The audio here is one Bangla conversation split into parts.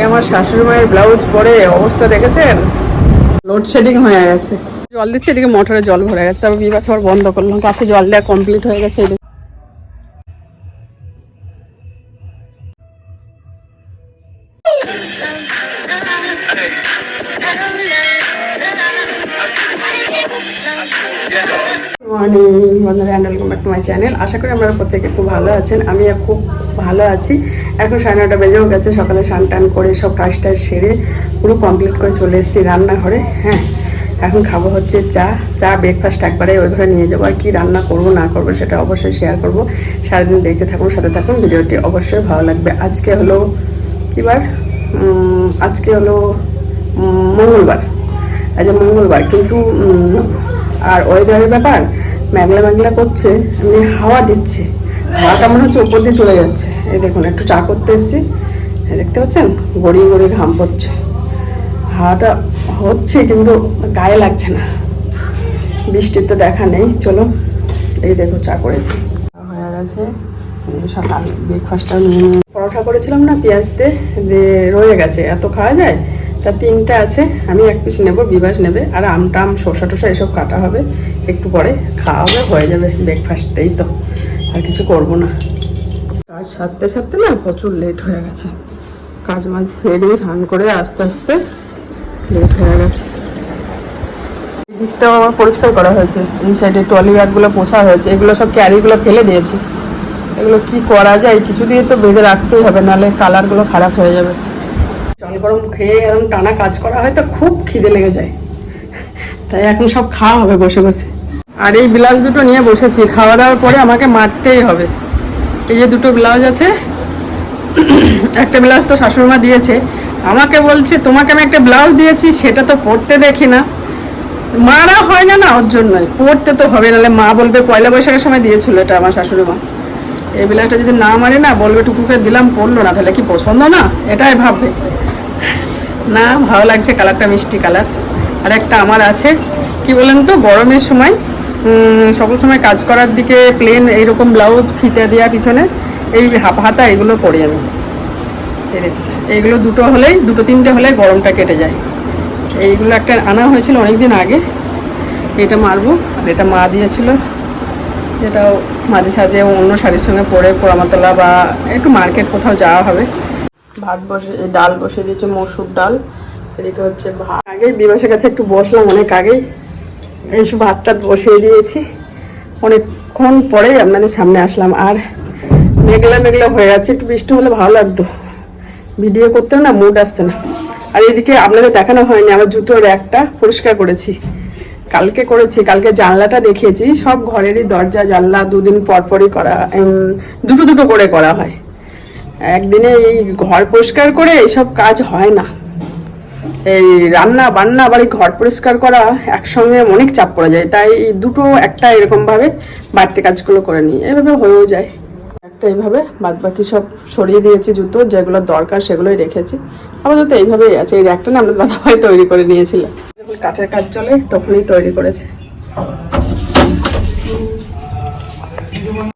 আজকে আমার শাশুড়ি মায়ের ব্লাউজ পরে অবস্থা দেখেছেন? লোডশেডিং হয়ে গেছে। জল দিচ্ছে এদিকে মোটরে জল ভরে গেছে তারপর বিবাহ আবার বন্ধ করলাম কাছে জল দেওয়া কমপ্লিট হয়ে গেছে এদিকে। মর্নিং বন্ধুরা and welcome back to my channel আশা করি আপনারা প্রত্যেকে খুব ভালো আছেন। আমি খুব ভালো আছি। এখন সাড়ে নটা বেজেও গেছে, সকালে স্নান টান করে সব কাজ টাজ সেরে পুরো কমপ্লিট করে চলে এসেছি রান্নাঘরে হ্যাঁ। এখন খাব হচ্ছে চা চা ব্রেকফাস্ট একবারে ওই ঘরে নিয়ে যাব। আর কি রান্না করব, না করব সেটা অবশ্যই শেয়ার করব। সারাদিন দেখতে থাকুন, সাথে থাকুন, ভিডিওটি অবশ্যই ভালো লাগবে। আজকে হলো কী বার? আজকে হলো মঙ্গলবার। আজ মঙ্গলবার, কিন্তু আর ওয়েদারের ব্যাপার মেঘলা মেঘলা করছে, এমনি হাওয়া দিচ্ছে। হাওয়াটা মনে হচ্ছে উপর দিয়ে চলে যাচ্ছে। এই দেখুন, একটু চা করতে এসেছি। দেখতে পাচ্ছেন? গড়িয়ে গড়িয়ে ঘাম পড়ছে। হাওয়াটা হচ্ছে কিন্তু গায়ে লাগছে না। বৃষ্টির তো দেখা নেই। চলো, এই দেখো, চা করেছি। হয়ে গেছে। সকাল ব্রেকফাস্টটা নিয়ে পরোটা করেছিলাম না, পেঁয়াজ দিয়ে। রয়ে গেছে। এত খাওয়া যায়? তা তিনটা আছে। আমি এক পিস নেব বিবাস নেবে। আর আম টাম শসা টসা এসব কাটা হবে। একটু পরে খাওয়া হবে, হয়ে যাবে ব্রেকফাস্টটাই তো। আর কিছু করব না। কাজ সারতে সারতে না প্রচুর লেট হয়ে গেছে। কাজ মাঝ সেরে স্নান করে আস্তে আস্তে লেট হয়ে গেছে। দিকটাও আমার পরিষ্কার করা হয়েছে। এই সাইডে ট্রলি ব্যাগগুলো পোছা হয়েছে। এগুলো সব ক্যারিগুলো ফেলে দিয়েছি। এগুলো কি করা যায় কিছু দিয়ে তো বেঁধে রাখতেই হবে, নাহলে কালারগুলো খারাপ হয়ে যাবে। জল গরম খেয়ে এরকম টানা কাজ করা হয় তো খুব খিদে লেগে যায়। তাই এখন সব খাওয়া হবে বসে বসে। আর এই ব্লাউজ দুটো নিয়ে বসেছি। খাওয়া দাওয়ার পরে আমাকে মারতেই হবে। এই যে দুটো ব্লাউজ আছে, একটা ব্লাউজ তো শাশুড়িমা দিয়েছে। আমাকে বলছে, তোমাকে আমি একটা ব্লাউজ দিয়েছি, সেটা তো পরতে দেখি না। মারা হয় না না, ওর জন্যই। পড়তে তো হবে, নাহলে মা বলবে, পয়লা বৈশাখের সময় দিয়েছিল এটা আমার শাশুড়ি মা এই ব্লাউজটা যদি না মারে না, বলবে, টুকুকে দিলাম পড়ল না। তাহলে কি পছন্দ না? এটাই ভাববে। না, ভালো লাগছে কালারটা, মিষ্টি কালার। আর একটা আমার আছে। কি বলেন তো, গরমের সময় সকল সময় কাজ করার দিকে প্লেন এইরকম ব্লাউজ ফিতে দেওয়া পিছনে, এই হাতা এগুলো পরি আমি। এইগুলো দুটো হলেই, দুটো তিনটে হলে গরমটা কেটে যায়। এইগুলো একটা আনা হয়েছিল অনেক দিন আগে। এটা মারবো, আর এটা মা দিয়েছিল। এটাও মাঝে সাঝে অন্য শাড়ির সঙ্গে পরে পোড়ামাতলা বা একটু মার্কেট কোথাও যাওয়া হবে। ভাত বসে ডাল বসে দিয়েছে মসুর ডাল। এদিকে হচ্ছে ভাত। আগেই বিবাসের কাছে একটু বসলাম অনেক আগেই। এইসব ভাতটা বসিয়ে দিয়েছি। অনেকক্ষণ পরেই আপনাদের সামনে আসলাম। আর মেঘলা মেঘলা হয়ে গেছে একটু বৃষ্টি হলে ভালো লাগতো। ভিডিও করতে না মুড আসছে না। আর এদিকে আপনাদের দেখানো হয়নি, আমার জুতোর র্যাকটা পরিষ্কার করেছি। কালকে করেছি, কালকে জানলাটা দেখিয়েছি, সব ঘরেরই দরজা, জানলা দুদিন পর পরই করা দুটো দুটো করে করা হয়। একদিনে এই ঘর পরিষ্কার করে এইসব কাজ হয় না। রান্না বান্না বাড়ি ঘর পরিষ্কার করা একসঙ্গে অনেক চাপ পড়ে যায় তাই এই দুটো একটা এরকম ভাবে বাড়তি কাজগুলো করে নিই এভাবে হয়েও যায়। একটা এইভাবে বাদ বাকি সব সরিয়ে দিয়েছি জুতো যেগুলো দরকার সেগুলোই রেখেছি আপাতত এইভাবেই আছে এই র্যাকটা না আমরা দাদাভাই তৈরি করে নিয়েছিলাম যখন কাঠের কাজ চলে তখনই তৈরি করেছে।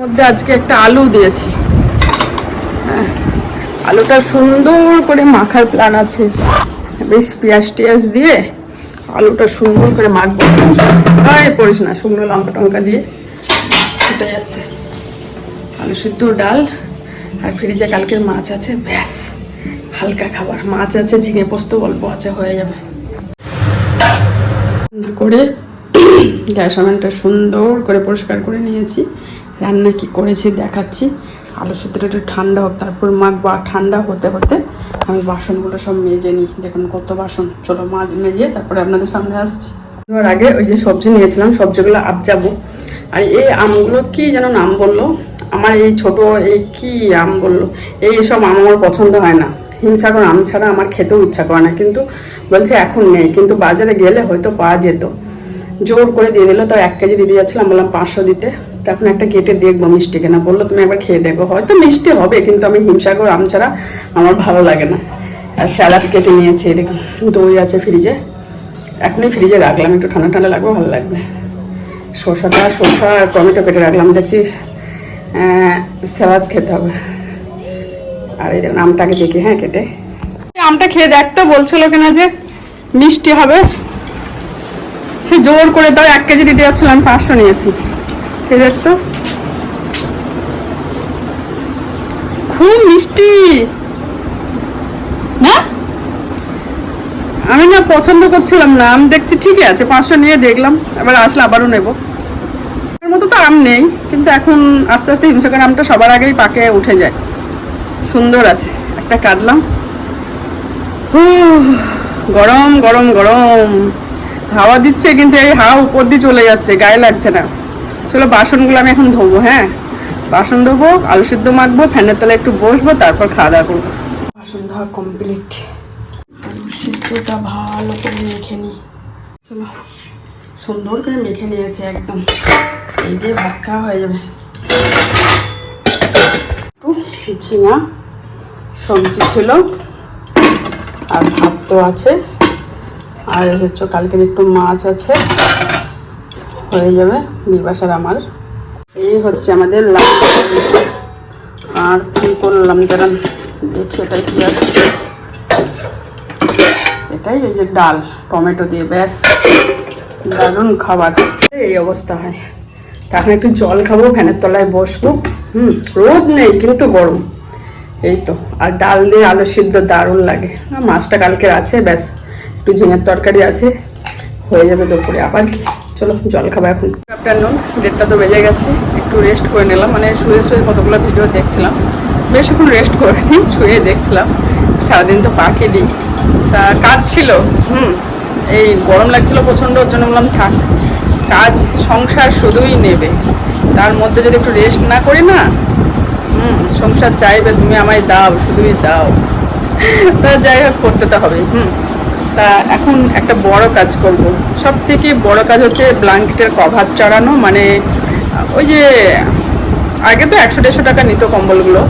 মধ্যে আজকে একটা আলু দিয়েছি। হ্যাঁ, আলুটা সুন্দর করে মাখার প্ল্যান আছে। বেশ পেঁয়াজ টিয়াজ দিয়ে আলুটা সুন্দর করে মাখবো। পড়িস না, শুকনো লঙ্কা টঙ্কা দিয়ে। সেটা যাচ্ছে। আলু সিদ্ধ, ডাল আর ফ্রিজে কালকের মাছ আছে, ব্যাস। হালকা খাবার। মাছ আছে, ঝিঙে পোস্ত অল্প আছে, হয়ে যাবে। রান্না করে গ্যাস ওভেনটা সুন্দর করে পরিষ্কার করে নিয়েছি। রান্না কি করেছি দেখাচ্ছি। আলু সিদ্ধটা একটু ঠান্ডা হোক, তারপর মাখবো। বা ঠান্ডা হতে হতে আমি বাসনগুলো সব মেজে নিই। দেখুন কত বাসন। চলো মাছ মেজে, তারপরে আপনাদের সামনে আসছি। এবার আগে ওই যে সবজি নিয়েছিলাম, সবজিগুলো আবজাবো। আর এই আমগুলো কি যেন নাম বলল? আমার এই ছোট এই কি আম বলল? এই সব আম আমার পছন্দ হয় না। হিমসাগর আম ছাড়া আমার খেতেও ইচ্ছা করে না। কিন্তু বলছে এখন নেই। কিন্তু বাজারে গেলে হয়তো পাওয়া যেত। জোর করে দিয়ে দিল, তাও এক কেজি দিতে যাচ্ছিলাম, বললাম পাঁচশো দিতে। তখন একটা কেটে দেখব মিষ্টি কেনা। বলল, তুমি একবার খেয়ে দেখো। হয়তো মিষ্টি হবে, কিন্তু আমি হিমসাগর আম ছাড়া আমার ভালো লাগে না। আর স্যালাড কেটে নিয়েছি দেখুন দই আছে ফ্রিজে। এখনই ফ্রিজে রাখলাম। একটু ঠান্ডা ঠান্ডা লাগবে, ভালো লাগবে। শসাটা, শসা আর টমেটো কেটে রাখলাম। দেখছি স্যালাড খেতে হবে। আর এই আমটাকে দেখি হ্যাঁ কেটে। আমটা খেয়ে দেখতো বলছিল কিনা যে মিষ্টি হবে। সে জোর করে দাও, এক কেজি দিতে যাচ্ছিল আমি পাঁচশো নিয়েছি। দেখতো খুব মিষ্টি। না? আমি না পছন্দ করছিলাম না। আমি দেখছি ঠিকই আছে পাঁচশো নিয়ে দেখলাম। এবার আসলে আবারও নেব। এর মতো তো আম নেই, কিন্তু এখন আস্তে আস্তে হিমসাগর আমটা সবার আগেই পাকে উঠে যায়। সুন্দর আছে, একটা কাটলাম গরম গরম গরম। হাওয়া দিচ্ছে, কিন্তু এই হাওয়া উপর দিয়ে চলে যাচ্ছে, গায়ে লাগছে না। চলো বাসনগুলো আমি এখন ধোবো হ্যাঁ? বাসন ধোবো, আলু সিদ্ধ মাখবো, ফ্যানের তলায় একটু বসবো, তারপর খাওয়া দাওয়া করব। বাসন ধোয়া কমপ্লিট আলু সিদ্ধটা ভালো করে মেখে নিই চলো, সুন্দর করে মেখে নিয়েছি একদম। এই দিয়ে ভাত খাওয়া হয়ে যাবে। একটু ঝিঙা সবজি ছিল, আর ভাত তো আছে। আর হচ্ছে কালকের একটু মাছ আছে। হয়ে যাবে বিবাসার আমার। এই হচ্ছে আমাদের লাঞ্চ আর কি করলাম দাঁড়ান দেখি এটাই কি আছে? এটাই এই যে ডাল, টমেটো দিয়ে, ব্যাস। দারুণ খাবার। এই অবস্থা হয়। তখন একটু জল খাব, ফ্যানের তলায় বসবো। হুম, রোদ নেই, কিন্তু গরম। এই তো, আর ডাল দিয়ে আলু সিদ্ধ দারুণ লাগে। মাছটা কালকের আছে, ব্যাস। একটু ঝিঙের তরকারি আছে, হয়ে যাবে দুপুরে। আবার কি? চলো, জল খাব এখন। আফটারনুন ডেটটা তো বেজে গেছে, একটু রেস্ট করে নিলাম মানে শুয়ে শুয়ে কতগুলো ভিডিও দেখছিলাম। বেশিক্ষণ রেস্ট করিনি, শুয়ে দেখছিলাম। সারাদিন তো পাকে দিই তা কাজ ছিল, হুম, এই গরম লাগছিল প্রচণ্ড, ওর জন্য বললাম, থাক, কাজ, সংসার শুধুই নেবে। তার মধ্যে যদি একটু রেস্ট না করি না, হুম, সংসার চাইবে, তুমি আমায় দাও, শুধুই দাও। তা যাই হোক, করতে তো হবে হুম। তা এখন একটা বড় কাজ করব। সব থেকে বড় কাজ হচ্ছে ব্ল্যাঙ্কেটের কভার চড়ানো মানে ওই যে আগে তো একশো দেড়শো টাকা নিত কম্বলগুলো,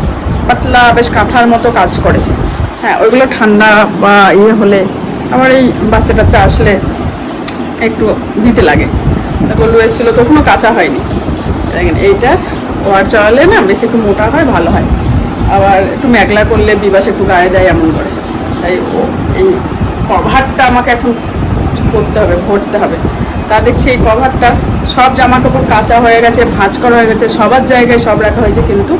পাতলা বেশ কাঁথার মতো কাজ করে। হ্যাঁ ওইগুলো ঠান্ডা বা ইয়ে হলে আবার এই বাচ্চা টাচ্চা আসলে একটু দিতে লাগে। গলু এসেছিল তখনও কাঁচা হয়নি। দেখেন, এইটা ওয়ার চড়ালে না বেশি একটু মোটা হয়, ভালো হয়। আবার একটু মেঘলা করলে বিবাস একটু গায়ে দেয় এমন করে। তাই ও এই কভারটা আমাকে এখন করতে হবে, ভরতে হবে। তা দেখছি এই কভারটা সব জামা কাপড় কাঁচা হয়ে গেছে, ভাঁজ করা হয়ে গেছে, সবার জায়গায় সব রাখা হয়েছে, কিন্তু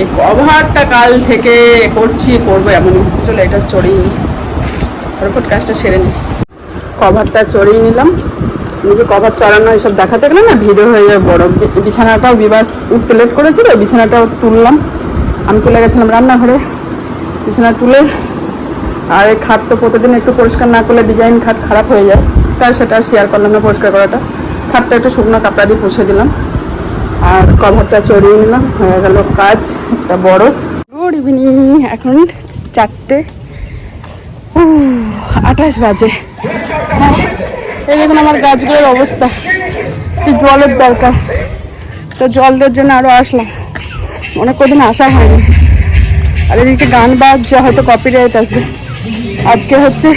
এই কভারটা কাল থেকে করছি করব এমন হচ্ছে, চলে এটা চড়িয়ে নিই। ফটফট কাজটা সেরে নিই। কভারটা চড়িয়ে নিলাম। নিজে কভার চড়ানো, এসব দেখাতে গেলে না ভিডিও হয়ে যাবে বড় বিছানাটাও বিবাস উঠতে লেট করেছিল, বিছানাটাও তুললাম। আমি চলে গেছিলাম রান্নাঘরে। বিছানা তুলে আর এই খাট তো প্রতিদিন একটু পরিষ্কার না করলে ডিজাইন খাট খারাপ হয়ে যায় তাই সেটা শেয়ার করলাম না পরিষ্কার করাটা। খাটটা একটু শুকনো কাপড়া দিয়ে পুছে দিলাম। আর কভারটা চড়িয়ে নিলাম, হয়ে গেল কাজ, একটা বড়। গুড ইভিনিং এখন চারটে আঠাশ বাজে। হ্যাঁ এই দেখুন আমার গাছগুলোর অবস্থা, একটু জলের দরকার। তো জল দেওয়ার জন্য আরও আসলাম। অনেক কদিন আসা হয়নি। আর এদিকে গান বাজছে, হয়তো কপিরাইট আসবে। আজকে হচ্ছে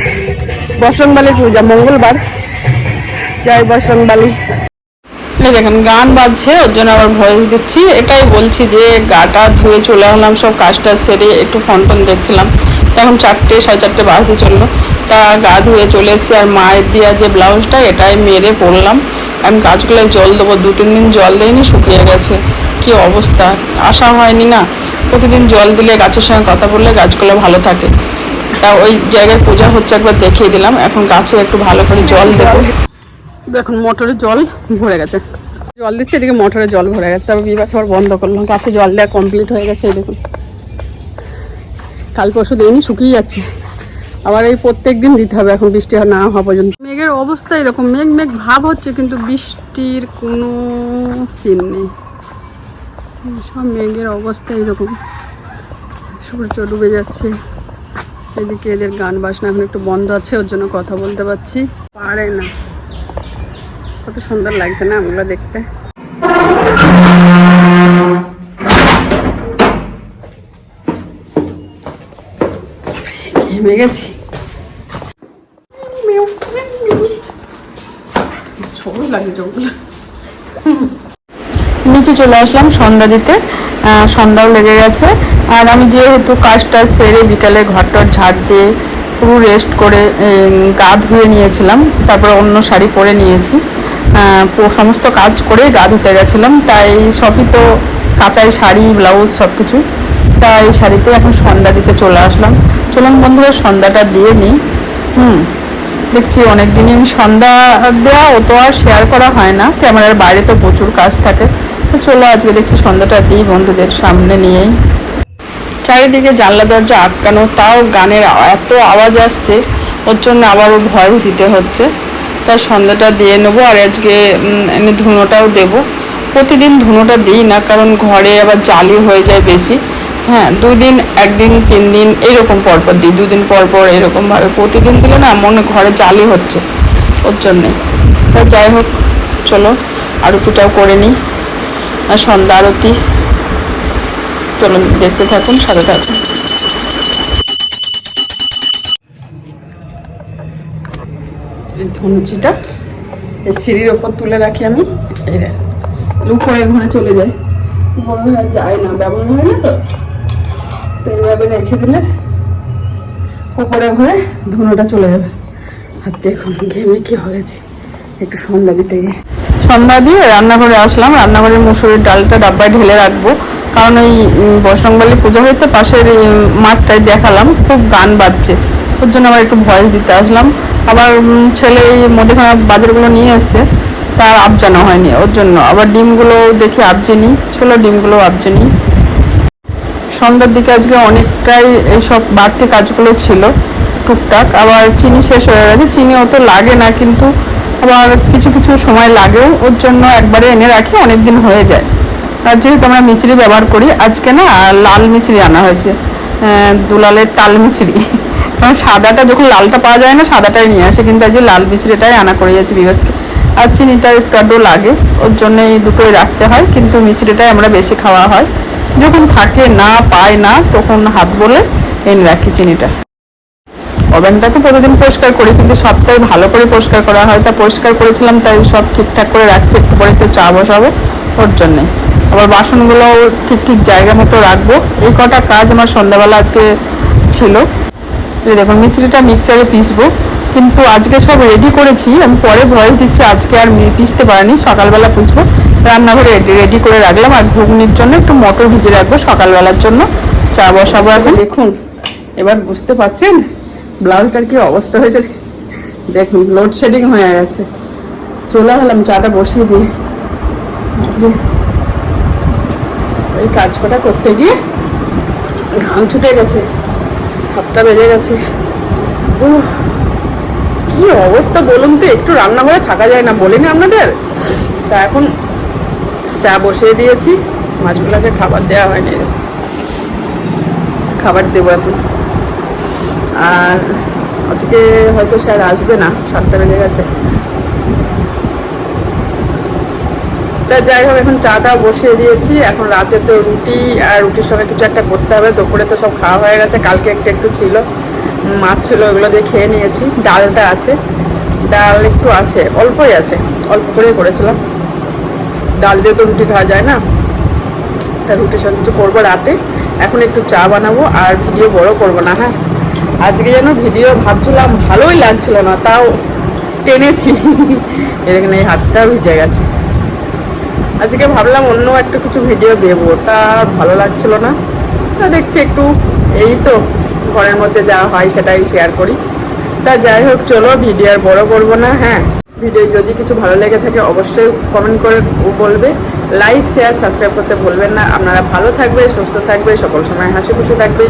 বসনবালির পূজা, মঙ্গলবার। জয় বসনবালি এই দেখুন, গান বাজছে, ওর জন্য আবার ভয়েস দিচ্ছি। এটাই বলছি যে, গাটা ধুয়ে চলে আসলাম, সব কাজটা সেরে একটু ফোন টোন দেখছিলাম। তখন চারটে, সাড়ে চারটে বাজতে চলল। তা গা ধুয়ে চলে এসেছি, আর মায়ের দেওয়া যে ব্লাউজটা, এটাই মেরে পরলাম। আমি গাছগুলোয় জল দেবো, দু, তিন দিন জল দেয়নি শুকিয়ে গেছে। কি অবস্থা? আসা হয়নি না। প্রতিদিন জল দিলে, গাছের সঙ্গে কথা বললে গাছগুলো ভালো থাকে। তা ওই জায়গায় পূজা হচ্ছে একবার দেখিয়ে দিলাম। এখন গাছে একটু ভালো করে জল দেবো। দেখুন, মোটরে জল ভরে গেছে। জল দিচ্ছে, এদিকে মোটরে জল ভরে গেছে। তারপর বিবাস আবার বন্ধ করলাম গাছে জল দেওয়া কমপ্লিট হয়ে গেছে, এই দেখুন। কাল পরশু দিনই শুকিয়ে যাচ্ছে। আবার এই প্রত্যেক দিন দিতে হবে, এখন বৃষ্টি না হওয়া পর্যন্ত। মেঘের অবস্থা এরকম। মেঘ মেঘ ভাব হচ্ছে, কিন্তু বৃষ্টির কোনো সিন নেই। সব মেঘের অবস্থা এরকম। সূর্য ডুবে যাচ্ছে। এদিকে এদের গান বাজনা এখন একটু বন্ধ আছে ওর জন্য কথা বলতে পারছি। পারে না। কত সুন্দর লাগছে না আমগুলো দেখতে। ঘেমে গেছি। সরু লাগে চোখগুলো নিচে চলে আসলাম সন্ধ্যা দিতে। সন্ধ্যাও লেগে গেছে। আর আমি যেহেতু কাজটা সেরে বিকালে ঘরটর ঝাড় দিয়ে পুরো রেস্ট করে গা ধুয়ে নিয়েছিলাম, তারপরে অন্য শাড়ি পরে নিয়েছি। সমস্ত কাজ করে গা ধুতে গেছিলাম, তাই সবই তো কাঁচাই শাড়ি ব্লাউজ সব কিছু তাই শাড়িতে এখন সন্ধ্যা দিতে চলে আসলাম। চলুন বন্ধুরা, সন্ধ্যাটা দিয়ে নিই। হুম, দেখছি অনেক দিনই আমি সন্ধ্যা দেওয়া অত আর শেয়ার করা হয় না। ক্যামেরার বাইরে তো প্রচুর কাজ থাকে। তো চলো, আজকে দেখছি সন্ধ্যাটা দিই বন্ধুদের সামনে নিয়েই। চারিদিকে জানলা দরজা আটকানো, তাও গানের এত আওয়াজ আসছে, ওর জন্য আবারও ভয় দিতে হচ্ছে। তাই সন্ধ্যাটা দিয়ে নেব, আর আজকে এমনি ধুনোটাও দেব। প্রতিদিন ধুনোটা দিই না, কারণ ঘরে আবার জালি হয়ে যায় বেশি। হ্যাঁ দুই দিন, একদিন, তিন দিন এইরকম পরপর দিই দুদিন পর পর এরকমভাবে। প্রতিদিন দিলে না, মনে ঘরে জালি হচ্ছে ওর জন্যে। তাই যাই হোক, চলো, আরতিটাও করে নিই। আর সন্ধ্যা আরতি। চলুন, দেখতে থাকুন, সাথে থাকুন। ধনুচিটা, এই সিঁড়ির ওপর তুলে রাখি আমি। এই উপরে ঘরে চলে যায় বড় হয়ে যায় না, ব্যবহার হয় না তো। তো এইভাবে রেখে দিলে উপরে ঘরে ধুনোটা চলে যাবে। আর দেখুন, ঘেমে কি হয়েছে। একটু সন্ধ্যা দিতে গিয়ে। সন্ধ্যা দিয়ে রান্নাঘরে আসলাম। রান্নাঘরে মুসুরির ডালটা ডাব্বায় ঢেলে রাখব। কারণ ওই বসরংবালি পুজো হইতে পাশের মাঠটায় দেখালাম। খুব গান বাজছে। ওর জন্য আবার একটু ভয়েস দিতে আসলাম। আবার ছেলে এই মুদিখানা বাজারগুলো নিয়ে এসছে। তার আবজানো হয়নি ওর জন্য। আবার ডিমগুলো দেখে আবজে নিই ছোলো ডিমগুলো আবজে নিই সন্ধ্যার দিকে আজকে অনেকটাই এইসব বাড়তি কাজগুলো ছিল। টুকটাক। আবার চিনি শেষ হয়ে গেছে। চিনি অত লাগে না, কিন্তু আবার কিছু কিছু সময় লাগেও ওর জন্য একবারে এনে রাখি অনেক দিন হয়ে যায়। আর যেহেতু আমরা মিচড়ি ব্যবহার করি, আজকে না লাল মিচড়ি আনা হয়েছে দুলালের তাল মিচড়ি কারণ সাদাটা যখন লালটা পাওয়া যায় না, সাদাটাই নিয়ে আসে, কিন্তু আজকে লাল মিচড়িটাই আনা করে করিয়েছি বিকাশকে আর চিনিটা একটু আড্ডু লাগে, ওর জন্য এই দুটোই রাখতে হয়, কিন্তু মিচড়িটাই আমরা বেশি খাওয়া হয়। যখন থাকে না, পায় না, তখন হাত বলে এনে রাখি চিনিটা। ওভেনটা তো প্রতিদিন পরিষ্কার করি, কিন্তু সপ্তাহে ভালো করে পরিষ্কার করা হয়। তা পরিষ্কার করেছিলাম, তাই সব ঠিকঠাক করে রাখছি, একটু পরে তো চা বসাবো ওর জন্যে। আবার বাসনগুলোও ঠিক ঠিক জায়গা মতো রাখব। এই কটা কাজ আমার সন্ধ্যাবেলা আজকে ছিল। দেখুন মিচড়িটা মিক্সচারে পিসবো। কিন্তু আজকে সব রেডি করেছি, আমি পরে ভয় দিচ্ছি, আজকে আর পিসতে পারিনি, সকালবেলা পিসবো। রান্নাঘরে রেডি করে রাখলাম, আর ঘুগনির জন্য একটু মটর ভিজে রাখব সকালবেলার জন্য। চা বসাবো এখন। দেখুন, এবার বুঝতে পারছেন? ব্লাউজটার কি অবস্থা হয়েছে? দেখুন লোডশেডিং হয়ে গেছে। চলে গেলাম চাটা বসিয়ে দিয়ে। ওই কাজ কটা করতে গিয়ে ঘাম ছুটে গেছে সাতটা বেজে গেছে। উহ, কি অবস্থা বলুন তো একটু রান্নাঘরে থাকা যায় না বলিনি আপনাদের? তা এখন চা বসিয়ে দিয়েছি মাছগুলোকে খাবার দেওয়া হয়নি। খাবার দেবো এখন। আর আজকে হয়তো স্যার আসবে না, সাতটা বেজে গেছে। তা যাই হোক, এখন চাটা বসিয়ে দিয়েছি। এখন রাতে তো রুটি আর রুটির সঙ্গে কিছু একটা করতে হবে। দুপুরে তো সব খাওয়া হয়ে গেছে, কালকে একটু একটু ছিল। মাছ ছিল, ওগুলো দিয়ে খেয়ে নিয়েছি। ডালটা আছে। ডাল একটু আছে, অল্পই আছে। অল্প করেই করেছিলাম। ডাল দিয়ে তো রুটি খাওয়া যায় না। তা রুটির সঙ্গে কিছু করব রাতে। এখন একটু চা বানাবো আর ভিডিও বড় করব না হ্যাঁ? আজকে যেন ভিডিও ভাবছিলাম, ভালোই লাগছিল না, তাও টেনেছি। এখানে এই হাতটা ভিজে গেছে। আজকে ভাবলাম অন্য একটা কিছু ভিডিও দেবো, তা ভালো লাগছিল না। তা দেখছি একটু এই তো, ঘরের মধ্যে যা হয় সেটাই শেয়ার করি। তা যাই হোক, চলো ভিডিও আর বড় করব না হ্যাঁ। ভিডিও যদি কিছু ভালো লেগে থাকে, অবশ্যই কমেন্ট করে বলবে। লাইক শেয়ার সাবস্ক্রাইব করতে ভুলবেন না। আপনারা ভালো থাকবে সুস্থ থাকবে সকল সময় হাসি খুশি থাকবে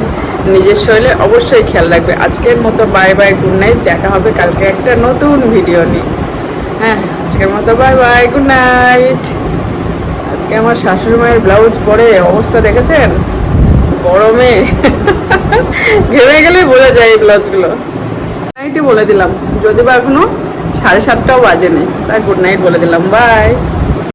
নিজের শরীরে অবশ্যই খেয়াল রাখবে। আজকের মতো বাই বাই গুড নাইট দেখা হবে কালকে একটা নতুন ভিডিও নিয়ে। হ্যাঁ আজকের মতো বাই বাই গুড নাইট আজকে আমার শাশুড়ি মায়ের ব্লাউজ পরে অবস্থা দেখেছেন? গরমে। ঘেমে গেলেই বোঝা যায় এই ব্লাউজগুলো নাইটই বলে দিলাম। যদি বা এখনও সাড়ে সাতটাও বাজে নেই তাই গুড নাইট বলে দিলাম। বাই